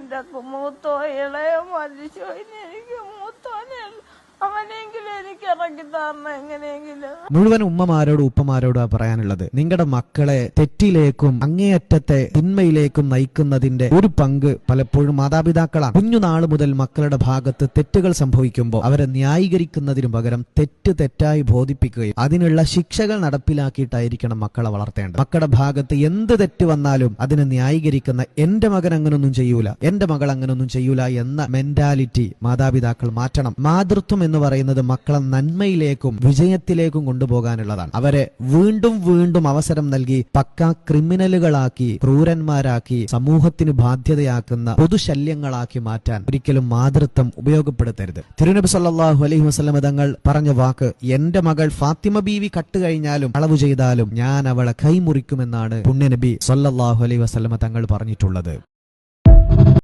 Anda aku mau toilet, mau dicuin ini മുഴുവൻ ഉമ്മമാരോടും ഉപ്പമാരോടും പറയാനുള്ളത്. നിങ്ങളുടെ മക്കളെ തെറ്റിലേക്കും അങ്ങേയറ്റത്തെ തിന്മയിലേക്കും നയിക്കുന്നതിന്റെ ഒരു പങ്ക് പലപ്പോഴും മാതാപിതാക്കളാണ്. കുഞ്ഞുനാൾ മുതൽ മക്കളുടെ ഭാഗത്ത് തെറ്റുകൾ സംഭവിക്കുമ്പോൾ അവരെ ന്യായീകരിക്കുന്നതിനു പകരം തെറ്റ് തെറ്റായി ബോധിപ്പിക്കുകയും അതിനുള്ള ശിക്ഷകൾ നടപ്പിലാക്കിയിട്ടായിരിക്കണം മക്കളെ വളർത്തേണ്ടത്. മക്കളുടെ ഭാഗത്ത് എന്ത് തെറ്റ് വന്നാലും അതിനെ ന്യായീകരിക്കുന്ന എന്റെ മകൻ അങ്ങനൊന്നും ചെയ്യൂല എന്റെ മകൾ അങ്ങനൊന്നും ചെയ്യൂല എന്ന മെന്റാലിറ്റി മാതാപിതാക്കൾ മാറ്റണം. മാതൃത്വം എന്ന് പറയുന്നത് മക്കളെ നന്മയിലേക്കും വിജയത്തിലേക്കും കൊണ്ടുപോകാനുള്ളതാണ്. അവരെ വീണ്ടും വീണ്ടും അവസരം നൽകി പക്ക ക്രിമിനലുകളാക്കി ക്രൂരന്മാരാക്കി സമൂഹത്തിന് ബാധ്യതയാക്കുന്ന പൊതുശല്യങ്ങളാക്കി മാറ്റാൻ ഒരിക്കലും മാതൃത്വം ഉപയോഗപ്പെടുത്തരുത്. തിരുനബി സല്ലാഹു അലൈഹി വസല്ലമ തങ്ങൾ പറഞ്ഞ വാക്ക് എന്റെ മകൾ ഫാത്തിമ ബീവി കട്ടുകഴിഞ്ഞാലും അളവ് ചെയ്താലും ഞാൻ അവളെ കൈമുറിക്കുമെന്നാണ് പുണ്യനബി സല്ലാഹു അലൈഹി വസ്ലമ തങ്ങൾ പറഞ്ഞിട്ടുള്ളത്.